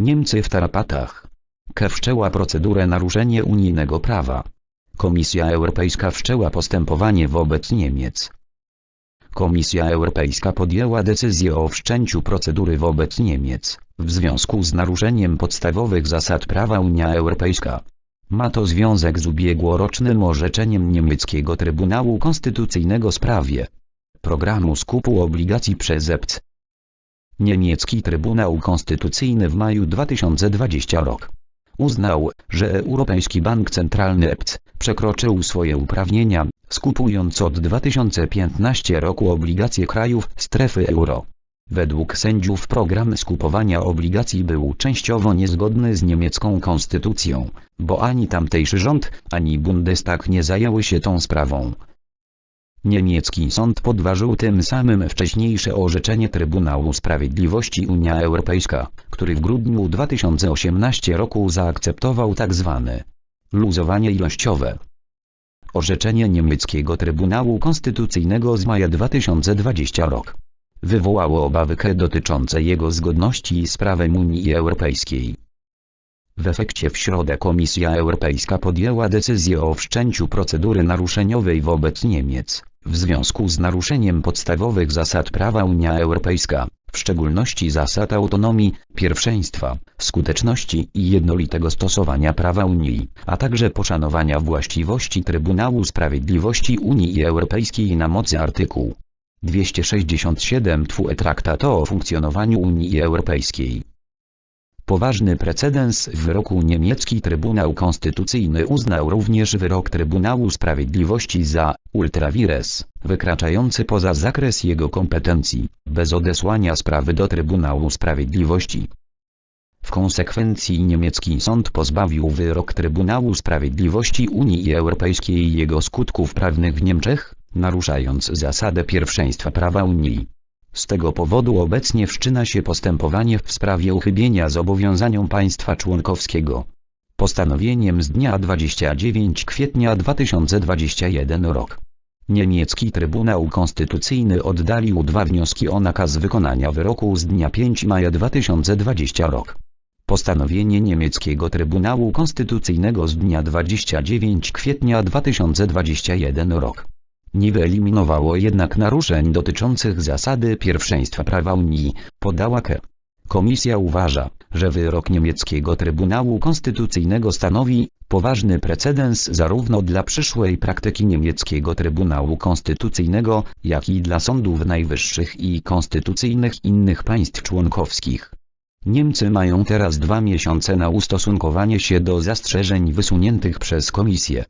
Niemcy w tarapatach. K wszczęła procedurę naruszenie unijnego prawa. Komisja Europejska wszczęła postępowanie wobec Niemiec. Komisja Europejska podjęła decyzję o wszczęciu procedury wobec Niemiec, w związku z naruszeniem podstawowych zasad prawa Unia Europejska. Ma to związek z ubiegłorocznym orzeczeniem niemieckiego Trybunału Konstytucyjnego w sprawie programu skupu obligacji przez EPC. Niemiecki Trybunał Konstytucyjny w maju 2020 rok uznał, że Europejski Bank Centralny EPC przekroczył swoje uprawnienia, skupując od 2015 roku obligacje krajów strefy euro. Według sędziów program skupowania obligacji był częściowo niezgodny z niemiecką konstytucją, bo ani tamtejszy rząd, ani Bundestag nie zajęły się tą sprawą. Niemiecki sąd podważył tym samym wcześniejsze orzeczenie Trybunału Sprawiedliwości Unia Europejska, który w grudniu 2018 roku zaakceptował tzw. luzowanie ilościowe. Orzeczenie niemieckiego Trybunału Konstytucyjnego z maja 2020 rok wywołało obawy dotyczące jego zgodności z prawem Unii Europejskiej. W efekcie w środę Komisja Europejska podjęła decyzję o wszczęciu procedury naruszeniowej wobec Niemiec, w związku z naruszeniem podstawowych zasad prawa Unia Europejska, w szczególności zasad autonomii, pierwszeństwa, skuteczności i jednolitego stosowania prawa Unii, a także poszanowania właściwości Trybunału Sprawiedliwości Unii Europejskiej na mocy artykułu 267 TWE Traktatu o funkcjonowaniu Unii Europejskiej. Poważny precedens w wyroku niemiecki Trybunał Konstytucyjny uznał również wyrok Trybunału Sprawiedliwości za ultrawires, wykraczający poza zakres jego kompetencji, bez odesłania sprawy do Trybunału Sprawiedliwości. W konsekwencji niemiecki sąd pozbawił wyrok Trybunału Sprawiedliwości Unii Europejskiej jego skutków prawnych w Niemczech, naruszając zasadę pierwszeństwa prawa Unii. Z tego powodu obecnie wszczyna się postępowanie w sprawie uchybienia zobowiązaniom państwa członkowskiego. Postanowieniem z dnia 29 kwietnia 2021 rok. Niemiecki Trybunał Konstytucyjny oddalił dwa wnioski o nakaz wykonania wyroku z dnia 5 maja 2020 rok. Postanowienie niemieckiego Trybunału Konstytucyjnego z dnia 29 kwietnia 2021 rok nie wyeliminowało jednak naruszeń dotyczących zasady pierwszeństwa prawa Unii, podała K. Komisja uważa, że wyrok niemieckiego Trybunału Konstytucyjnego stanowi poważny precedens zarówno dla przyszłej praktyki niemieckiego Trybunału Konstytucyjnego, jak i dla sądów najwyższych i konstytucyjnych innych państw członkowskich. Niemcy mają teraz dwa miesiące na ustosunkowanie się do zastrzeżeń wysuniętych przez Komisję.